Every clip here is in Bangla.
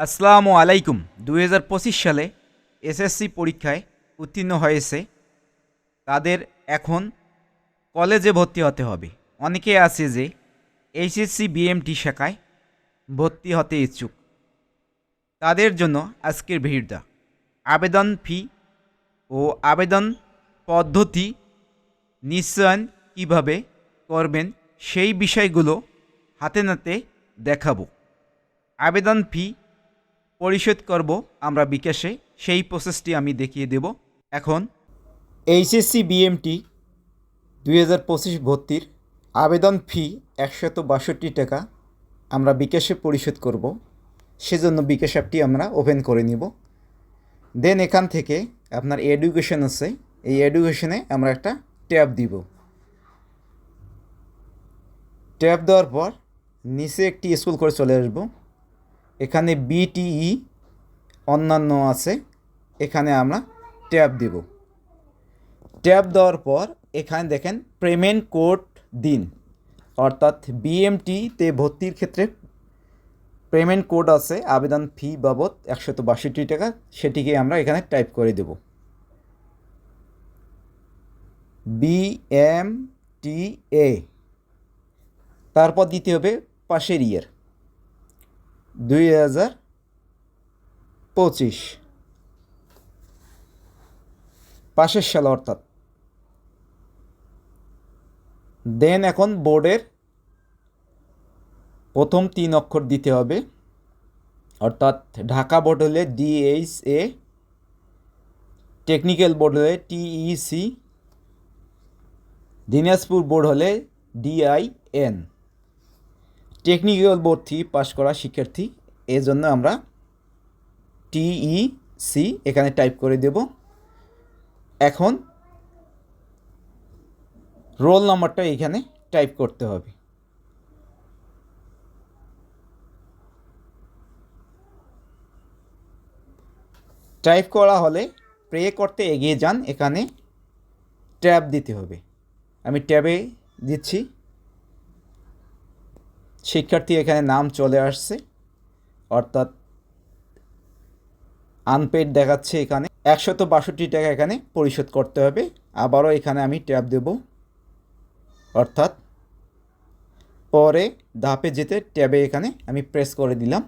আসসালামু আলাইকুম। দু হাজার পঁচিশ সালে এসএসসি পরীক্ষায় উত্তীর্ণ হয়েছে। তাদের এখন কলেজে ভর্তি হতে হবে। অনেকে আছে যে এইচএসসি বিএমটি শাখায় ভর্তি হতে ইচ্ছুক। তাদের জন্য আজকের ভিড়টা। আবেদন ফি ও আবেদন পদ্ধতি নিশ্চয়ন কীভাবে করবেন সেই বিষয়গুলো হাতে নাতে দেখাবো। আবেদন ফি পরিশোধ করব আমরা বিকাশে, সেই প্রসেসটি আমি দেখিয়ে দেব। এখন এইচএসসি বিএমটি দুই হাজার পঁচিশ ভর্তির আবেদন ফি একশত বাষট্টি টাকা আমরা বিকাশে পরিশোধ করব। সেজন্য বিকাশ অ্যাপটি আমরা ওপেন করে নিব। দেন এখান থেকে আপনার এডুকেশন আছে, এই এডুকেশনে আমরা একটা ট্যাব দিব। ট্যাব দেওয়ার পর নিচে একটি স্কুল করে চলে আসব। এখানে বিটিই অন্যান্য আছে, এখানে আমরা ট্যাব দেব। ট্যাব দেওয়ার পর এখানে দেখেন পেমেন্ট কোড দিন, অর্থাৎ বিএমটিতে ভর্তির ক্ষেত্রে পেমেন্ট কোড আছে, আবেদন ফি বাবদ একশত বাষট্টি টাকা, সেটিকে আমরা এখানে টাইপ করে দেব। বিএম টি এ তারপর দিতে হবে পাশের ইয়ার দুই হাজার পঁচিশ। পাশের সাল অর্থাৎ। দেন এখন বোর্ডের প্রথম তিন অক্ষর দিতে হবে। অর্থাৎ ঢাকা বোর্ড হলে ডিএইচ এ, টেকনিক্যাল বোর্ড হলে টিইসি, দিনাজপুর বোর্ড হলে ডিআইএন। টেকনিক্যাল থেকে পাশ করা শিক্ষার্থী এই জন্য আমরা টিইসি এখানে টাইপ করে দেব। এখন রোল নাম্বারটা এখানে টাইপ করতে হবে। টাইপ করা হলে প্রে করতে এগিয়ে যান, এখানে ট্যাব দিতে হবে। আমি ট্যাবে দিচ্ছি। শিক্ষার্থী এখানে নাম চলে আসছে, অর্থাৎ আনপেড দেখাচ্ছে এখানে। একশত বাষট্টি টাকা এখানে পরিশোধ করতে হবে। আবারও এখানে আমি ট্যাব দেব, অর্থাৎ পরে ধাপে যেতে ট্যাবে এখানে আমি প্রেস করে দিলাম।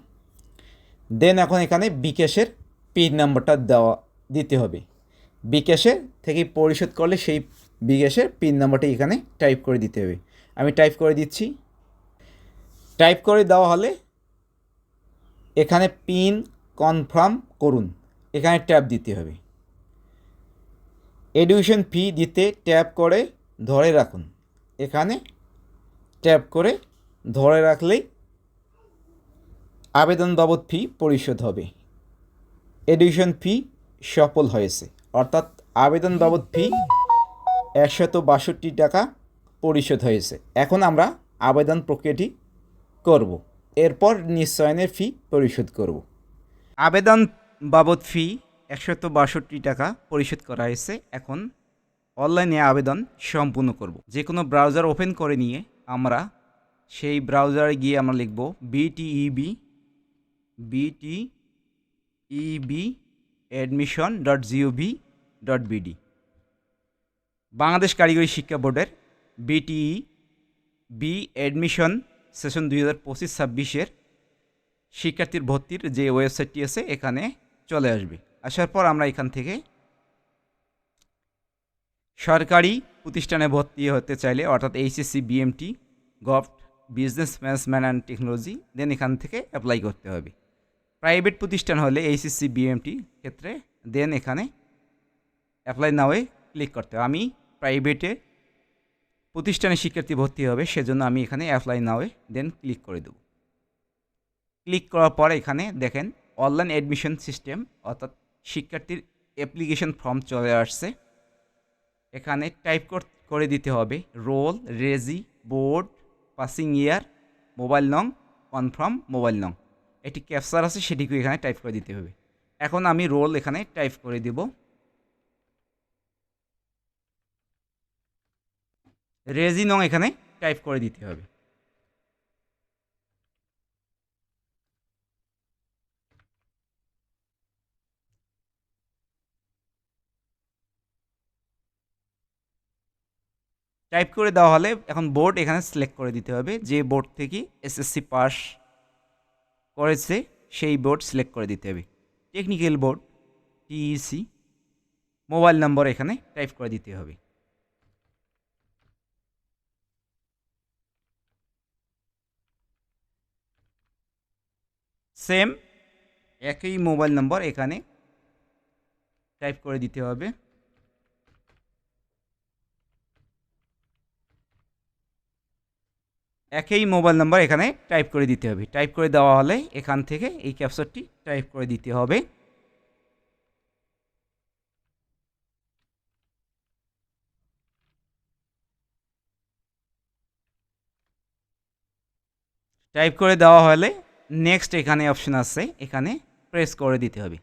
দেন এখন এখানে বিকাশের পিন নাম্বারটা দেওয়া, দিতে হবে। বিকাশের থেকে পরিশোধ করলে সেই বিকাশের পিন নাম্বারটি এখানে টাইপ করে দিতে হবে। আমি টাইপ করে দিচ্ছি। টাইপ করে দেওয়া হলে এখানে পিন কনফার্ম করুন। এখানে ট্যাব দিতে হবে। এডুকেশন ফি দিতে ট্যাপ করে ধরে রাখুন। এখানে ট্যাপ করে ধরে রাখলেই আবেদন বাবদ ফি পরিশোধ হবে। এডুকেশন ফি সফল হয়েছে। অর্থাৎ আবেদন বাবদ ফি একশত বাষট্টি টাকা পরিশোধ হয়েছে। এখন আমরা আবেদন প্রক্রিয়াটি করব। এরপর নিশ্চয়নের ফি পরিশোধ করব। আবেদন বাবদ ফি একশত বাষট্টি টাকা পরিশোধ করা হয়েছে। এখন অনলাইনে আবেদন সম্পূর্ণ করব। যে কোনো ব্রাউজার ওপেন করে নিয়ে আমরা সেই ব্রাউজারে গিয়ে আমরা লিখব BTEB BT EB admission dot gov dot BD Bangladesh কারিগরি শিক্ষা বোর্ডের বিটিই বি অ্যাডমিশন সেশন দুই হাজার পঁচিশ, ছাব্বিশের শিক্ষার্থীর ভর্তির যে ওয়েবসাইটটি আছে, এখানে চলে আসবে। আসার পর আমরা এখান থেকে সরকারি প্রতিষ্ঠানে ভর্তি হতে চাইলে, অর্থাৎ এইচএসসি বিএমটি গভট বিজনেস ম্যানেজমেন্ট অ্যান্ড টেকনোলজি, দেন এখান থেকে অ্যাপ্লাই করতে হবে। প্রাইভেট প্রতিষ্ঠান হলে এইচএসসি বিএমটি ক্ষেত্রে, দেন এখানে অ্যাপ্লাই নাওয়ে ক্লিক করতে হবে। আমি প্রাইভেটে প্রতিষ্ঠানে শিক্ষার্থী ভর্তি হবে, সেজন্য আমি এখানে অ্যাপ্লাই নাওয়ে দেন ক্লিক করে দেব। ক্লিক করার পর এখানে দেখেন অনলাইন অ্যাডমিশন সিস্টেম অর্থাৎ শিক্ষার্থীর অ্যাপ্লিকেশন ফর্ম চলে আসছে। এখানে টাইপ করে দিতে হবে roll reg board passing year mobile নং কনফার্ম মোবাইল নং এটি ক্যাপচার আছে সেটিকে এখানে টাইপ করে দিতে হবে। এখন আমি রোল এখানে টাইপ করে দেব। রেজিনং এখানে টাইপ করে দিতে হবে। টাইপ করে দেওয়া হলে এখন বোর্ড এখানে সিলেক্ট করে দিতে হবে। যে বোর্ড থেকে এসএসসি পাস করেছে, সেই বোর্ড সিলেক্ট করে দিতে হবে। Technical board, TEC, mobile number এখানে টাইপ করে দিতে হবে। সেম, একই মোবাইল নম্বর এখানে টাইপ করে দিতে হবে। একই মোবাইল নাম্বার এখানে টাইপ করে দিতে হবে। টাইপ করে দেওয়া হলে এখান থেকে এই ক্যাপচারটি টাইপ করে দিতে হবে। টাইপ করে দেওয়া হলে নেক্সট এখানে অপশন আছে, এখানে প্রেস করে দিতে হবে।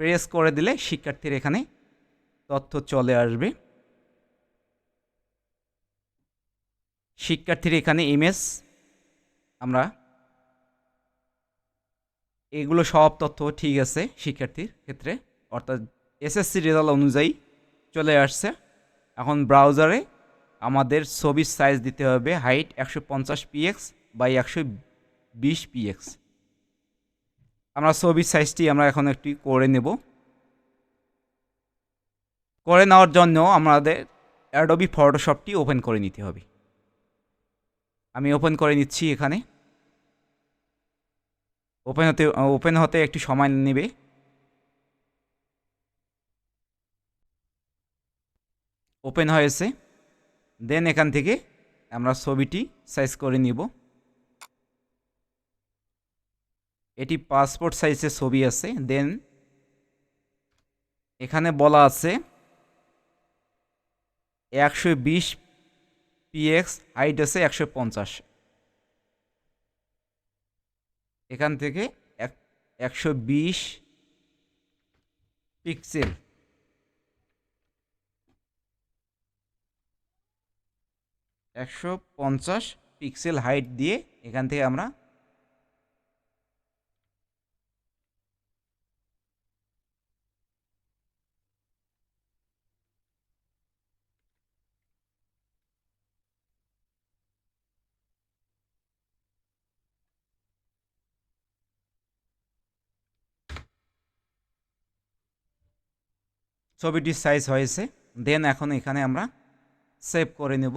প্রেস করে দিলে শিক্ষার্থীর এখানে তথ্য চলে আসবে। শিক্ষার্থীর এখানে ইমেজ আমরা এগুলো সব তথ্য ঠিক আছে শিক্ষার্থীর ক্ষেত্রে। অর্থাৎ এসএসসি রেজাল্ট অনুযায়ী চলে আসছে। এখন ব্রাউজারে আমাদের ছবির সাইজ দিতে হবে হাইট একশো পঞ্চাশ পিএক্স বাই একশো বিশ পিএক্স আমরা ছবির সাইজটি আমরা এখন একটি করে নেব। করে নেওয়ার জন্য আমাদের অ্যাডোবি ফটোশপটি ওপেন করে নিতে হবে। আমি ওপেন করে নিচ্ছি এখানে। ওপেন হতে ওপেন হতে একটু সময় নেবে। ওপেন হয়েছে। দেন এখান থেকে আমরা ছবিটি সাইজ করে নিব। এটি পাসপোর্ট সাইজের ছবি আছে দেন এখানে বলা আছে একশো বিশ পিএক্স হাইট আছে একশো পঞ্চাশ। এখান থেকে এক, একশো বিশ পিক্সেল একশো পঞ্চাশ পিক্সেল হাইট দিয়ে এখান থেকে আমরা ছবিটির সাইজ হয়েছে। দেন এখন এখানে আমরা সেভ করে নেব।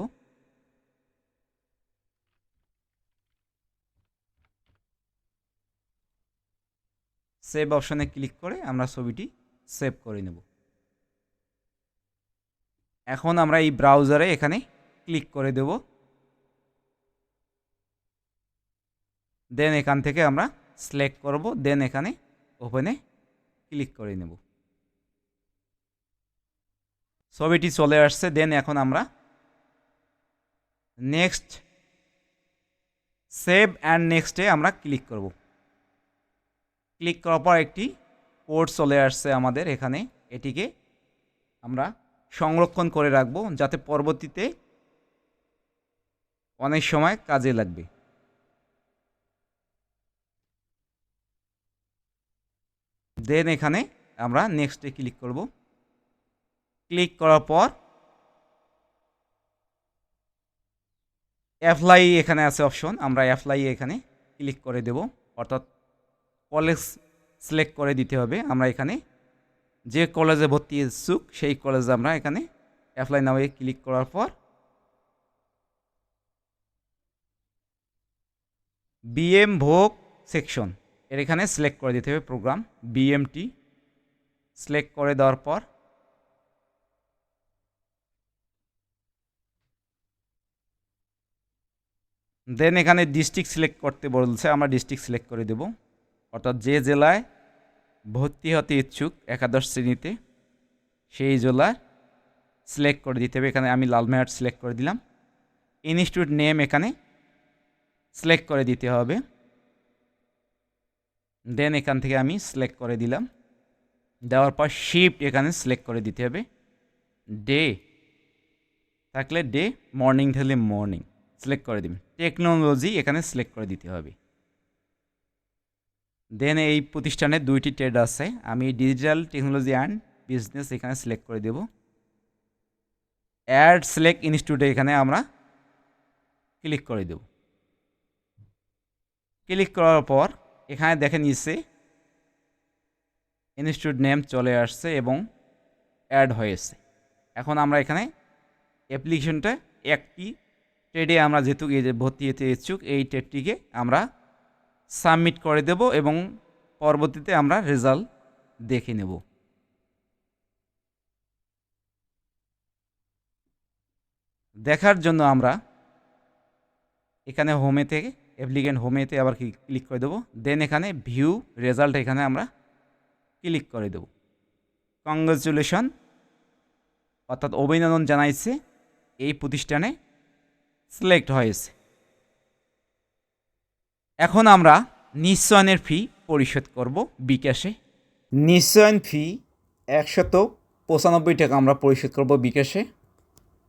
সেভ অপশনে ক্লিক করে আমরা ছবিটি সেভ করে নেব। এখন আমরা এই ব্রাউজারে এখানে ক্লিক করে দেব। দেন এখান থেকে আমরা সিলেক্ট করব। দেন এখানে ওপেনে ক্লিক করে নেব। ছবিটি চলে আসছে দেন এখন আমরা নেক্সট সেভ অ্যান্ড নেক্সটে আমরা ক্লিক করব। ক্লিক করার পর একটি কোড চলে আসছে আমাদের এখানে, এটিকে আমরা সংরক্ষণ করে রাখব যাতে পরবর্তীতে অনেক সময় কাজে লাগবে। দেন এখানে আমরা নেক্সটে ক্লিক করব। ক্লিক করার পর অ্যাপ্লাই এখানে আছে অপশন আমরা অ্যাপ্লাই এখানে ক্লিক করে দেব। অর্থাৎ কলেজ সিলেক্ট করে দিতে হবে। আমরা এখানে যে কলেজে ভর্তি ইচ্ছুক, সেই কলেজে আমরা এখানে অ্যাপ্লাই নামে ক্লিক করার পর বিএম ভোগ সেকশন এর এখানে সিলেক্ট করে দিতে হবে প্রোগ্রাম বিএমটি সিলেক্ট করে দেওয়ার পর দেন এখানে ডিস্ট্রিক্ট সিলেক্ট করতে বলছে, আমরা ডিস্ট্রিক্ট সিলেক্ট করে দেব। অর্থাৎ যে জেলায় ভর্তি হতে ইচ্ছুক একাদশ শ্রেণীতে, সেই জেলা সিলেক্ট করে দিতে হবে। এখানে আমি লালমেহাট সিলেক্ট করে দিলাম। ইনস্টিটিউট নেম এখানে সিলেক্ট করে দিতে হবে। দেন এখান থেকে আমি সিলেক্ট করে দিলাম। দেওয়ার পর শিফট এখানে সিলেক্ট করে দিতে হবে। ডে থাকলে ডে মর্নিং থাকলে মর্নিং সিলেক্ট করে দিবেন। টেকনোলজি এখানে সিলেক্ট করে দিতে হবে। দেন এই প্রতিষ্ঠানে দুইটি ট্রেড আছে। আমি ডিজিটাল টেকনোলজি অ্যান্ড বিজনেস এখানে সিলেক্ট করে দেব। অ্যাড সিলেক্ট ইনস্টিটিউটে এখানে আমরা ক্লিক করে দেব। ক্লিক করার পর এখানে দেখে নিচ্ছে ইনস্টিটিউট নেম চলে আসছে এবং অ্যাড হয়েছে। এখন আমরা এখানে অ্যাপ্লিকেশনটা একটি ট্রেডে আমরা যেহেতু এই যে ভর্তি হতে ইচ্ছুক, এই ট্রেডটিকে আমরা সাবমিট করে দেব এবং পরবর্তীতে আমরা রেজাল্ট দেখে নেব। দেখার জন্য আমরা এখানে হোমে থেকে অ্যাপ্লিকেন্ট হোমেতে আবার ক্লিক করে দেবো দেন এখানে ভিউ রেজাল্ট এখানে আমরা ক্লিক করে দেব। কংগ্রেচুলেশন অর্থাৎ অভিনন্দন জানাইছে এই প্রতিষ্ঠানে। সিলেক্ট হয়েছে। এখন আমরা নিশ্চয়নের ফি পরিশোধ করব বিকাশে। নিশ্চয়ন ফি একশত পঁচানব্বই টাকা আমরা পরিশোধ করব বিকাশে।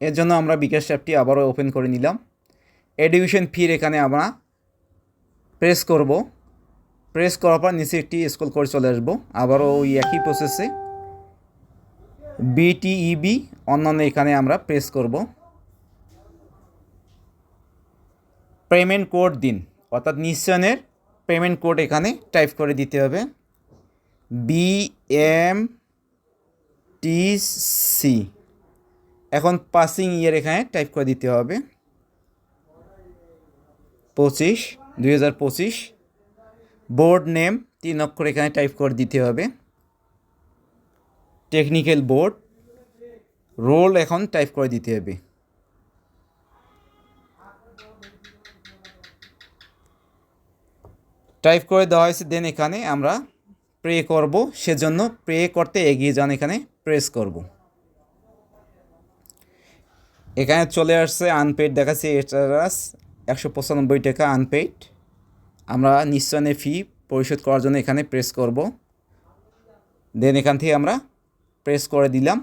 এর জন্য আমরা বিকাশ অ্যাপটি আবারও ওপেন করে নিলাম। এডুকেশন ফির এখানে আমরা প্রেস করব। প্রেস করার পর নিচে একটি স্কুল করে চলে আসব। আবারও ওই একই প্রসেসে বিটিইবি অন্যান্য এখানে আমরা প্রেস করব। পেমেন্ট কোড দিন। অর্থাৎ নিশ্চয়নের পেমেন্ট কোড এখানে টাইপ করে দিতে হবে। বি এম টি সি এখন পাসিং ইয়ার এখানে টাইপ করে দিতে হবে। পঁচিশ, দুই হাজার পঁচিশ। বোর্ড নেম তিন অক্ষর এখানে টাইপ করে দিতে হবে। টেকনিক্যাল বোর্ড রোল এখন টাইপ করে দিতে হবে। টাইপ করে দেওয়া হয়েছে দেন এখানে আমরা প্রে করব। সেজন্য প্রে করতে এগিয়ে যান, এখানে প্রেস করব। এখানে চলে আসছে আনপেড দেখাচ্ছে এটারাস, একশো পঁচানব্বই টাকা আনপেড আমরা নিশ্চয়নের ফি পরিশোধ করার জন্য এখানে প্রেস করব। দেন এখান থেকে আমরা প্রেস করে দিলাম।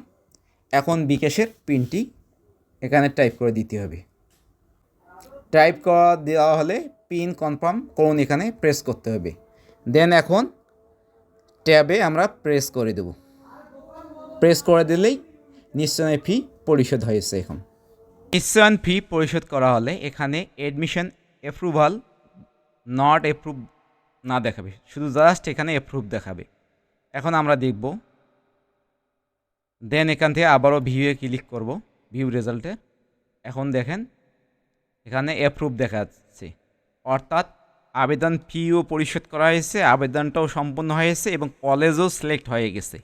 এখন বিকাশের পিনটি এখানে টাইপ করে দিতে হবে। টাইপ করা দেওয়া হলে পিন কনফার্ম করুন এখানে প্রেস করতে হবে। দেন এখন ট্যাবে আমরা প্রেস করে দেব। প্রেস করে দিলেই নিশ্চয়ই ফি পরিশোধ হয়েছে এখন। নিশ্চয়ন ফি পরিশোধ করা হলে এখানে এডমিশন অ্যাপ্রুভাল নট অ্যাপ্রুভ না দেখাবে, শুধু জাস্ট এখানে অ্যাপ্রুভ দেখাবে। এখন আমরা দেখব। দেন এখান থেকে আবারও ভিউয়ে ক্লিক করব ভিউ রেজাল্টে এখন দেখেন এখানে অ্যাপ্রুভ দেখা অর্থাৎ আবেদন ফিও পরিশোধ করা হয়েছে, আবেদনটাও সম্পূর্ণ হয়েছে এবং কলেজও সিলেক্ট হয়ে গেছে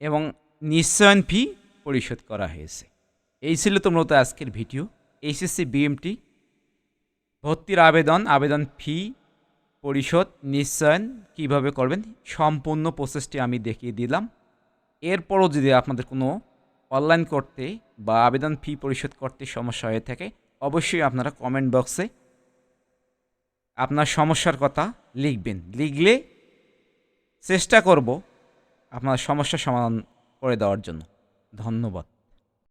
এবং নিশ্চয়ন ফি পরিশোধ করা হয়েছে। এই ছিল তো মূলত আজকের ভিডিও এইচএসসি বিএমটি ভর্তির আবেদন আবেদন ফি পরিশোধ, নিশ্চয়ন কীভাবে করবেন, সম্পূর্ণ প্রসেসটি আমি দেখিয়ে দিলাম। এরপরও যদি আপনাদের কোনো অনলাইন করতে বা আবেদন ফি পরিশোধ করতে সমস্যা হয়ে থাকে, অবশ্যই আপনারা কমেন্ট বক্সে আপনার সমস্যার কথা লিখবেন। লিখলে চেষ্টা করব আপনার সমস্যার সমাধান করে দেওয়ার জন্য। ধন্যবাদ।